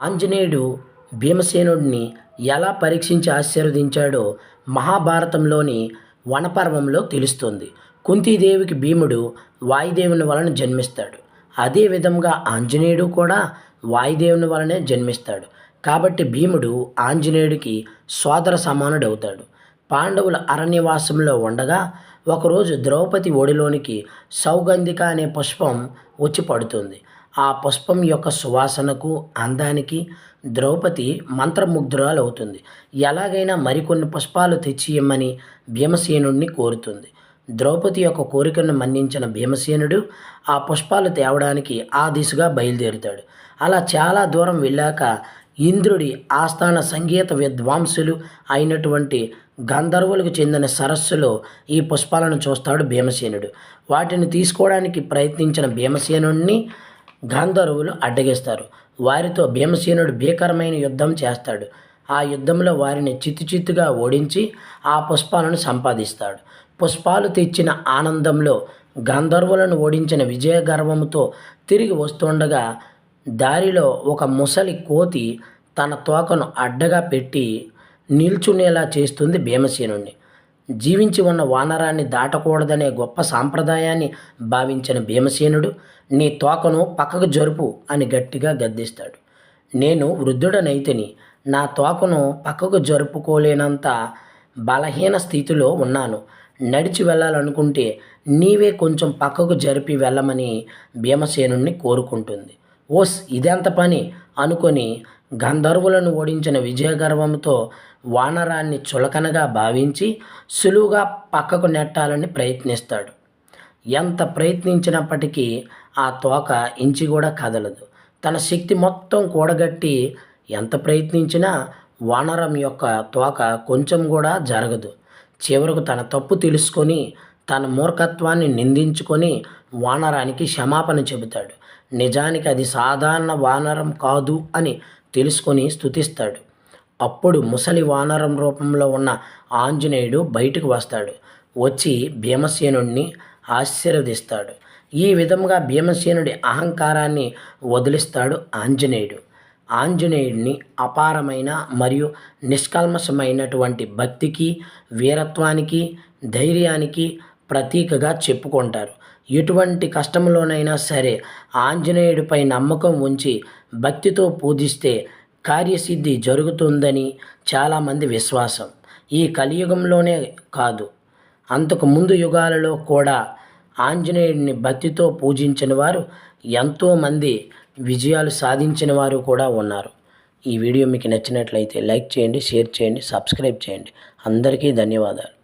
ఆంజనేయుడు భీమసేనుడిని ఎలా పరీక్షించి ఆశీర్వదించాడో మహాభారతంలోని వనపర్వంలో తెలుస్తుంది. కుంతీదేవికి భీముడు వాయుదేవుని వలన జన్మిస్తాడు. అదే విధంగా ఆంజనేయుడు కూడా వాయుదేవుని వలనే జన్మిస్తాడు. కాబట్టి భీముడు ఆంజనేయుడికి సోదర సమానుడవుతాడు. పాండవుల అరణ్యవాసంలో ఉండగా ఒకరోజు ద్రౌపది ఒడిలోనికి సౌగంధిక అనే పుష్పం వచ్చి పడుతుంది. ఆ పుష్పం యొక్క సువాసనకు అందానికి ద్రౌపది మంత్రముగ్ధురాలవుతుంది. ఎలాగైనా మరికొన్ని పుష్పాలు తెచ్చి ఇమ్మని భీమసేనుడిని కోరుతుంది. ద్రౌపది యొక్క కోరికను మన్నించిన భీమసేనుడు ఆ పుష్పాలు తేవడానికి ఆ దిశగా బయలుదేరుతాడు. అలా చాలా దూరం వెళ్ళాక ఇంద్రుడి ఆస్థాన సంగీత విద్వాంసులు అయినటువంటి గంధర్వులకు చెందిన సరస్సులో ఈ పుష్పాలను చూస్తాడు భీమసేనుడు. వాటిని తీసుకోవడానికి ప్రయత్నించిన భీమసేనుడిని గాంధర్వులు అడ్డగిస్తారు. వారితో భీమసేనుడు భీకరమైన యుద్ధం చేస్తాడు. ఆ యుద్ధంలో వారిని చిత్తుచిత్తుగా ఓడించి ఆ పుష్పాలను సంపాదిస్తాడు. పుష్పాలు తెచ్చిన ఆనందంలో గంధర్వులను ఓడించిన విజయ గర్వంతో తిరిగి వస్తుండగా దారిలో ఒక ముసలి కోతి తన తోకను అడ్డగా పెట్టి నిల్చునేలా చేస్తుంది భీమసేనుణ్ణి. జీవించి ఉన్న వానరాన్ని దాటకూడదనే గొప్ప సాంప్రదాయాన్ని భావించిన భీమసేనుడు నీ తోకను పక్కకు జరుపు అని గట్టిగా గద్దిస్తాడు. నేను వృద్ధుడనైతిని నా తోకను పక్కకు జరుపుకోలేనంత బలహీన స్థితిలో ఉన్నాను. నడిచి వెళ్ళాలనుకుంటే నీవే కొంచెం పక్కకు జరిపి వెళ్ళమని భీమసేనుణ్ణి కోరుకుంటుంది. ఓస్ ఇదెంత పని? అనుకొని గంధర్వులను ఓడించిన విజయగర్వంతో వానరాన్ని చులకనగా భావించి సులువుగా పక్కకు నెట్టాలని ప్రయత్నిస్తాడు. ఎంత ప్రయత్నించినప్పటికీ ఆ తోక ఇంచి కూడా కదలదు. తన శక్తి మొత్తం కూడగట్టి ఎంత ప్రయత్నించినా వానరం యొక్క తోక కొంచెం కూడా జరగదు. చివరకు తన తప్పు తెలుసుకొని తన మూర్ఖత్వాన్ని నిందించుకొని వానరానికి క్షమాపణ చెబుతాడు. నిజానికి అది సాధారణ వానరం కాదు అని తెలుసుకొని స్థుతిస్తాడు అప్పుడు ముసలి వానరం రూపంలో ఉన్న ఆంజనేయుడు బయటకు వస్తాడు. వచ్చి భీమసేనుడిని ఆశీర్వదిస్తాడు. ఈ విధంగా భీమసేనుడి అహంకారాన్ని వదిలిస్తాడు ఆంజనేయుడు. ఆంజనేయుడిని అపారమైన మరియు నిష్కల్మషమైనటువంటి భక్తికి వీరత్వానికి ధైర్యానికి ప్రతీకగా చెప్పుకుంటారు. ఎటువంటి కష్టంలోనైనా సరే ఆంజనేయుడిపై నమ్మకం ఉంచి భక్తితో పూజిస్తే కార్యసిద్ధి జరుగుతుందని చాలామంది విశ్వాసం. ఈ కలియుగంలోనే కాదు అంతకు ముందు యుగాలలో కూడా ఆంజనేయుడిని భక్తితో పూజించిన వారు ఎంతోమంది విజయాలు సాధించిన వారు కూడా ఉన్నారు. ఈ వీడియో మీకు నచ్చినట్లయితే లైక్ చేయండి షేర్ చేయండి సబ్స్క్రైబ్ చేయండి. అందరికీ ధన్యవాదాలు.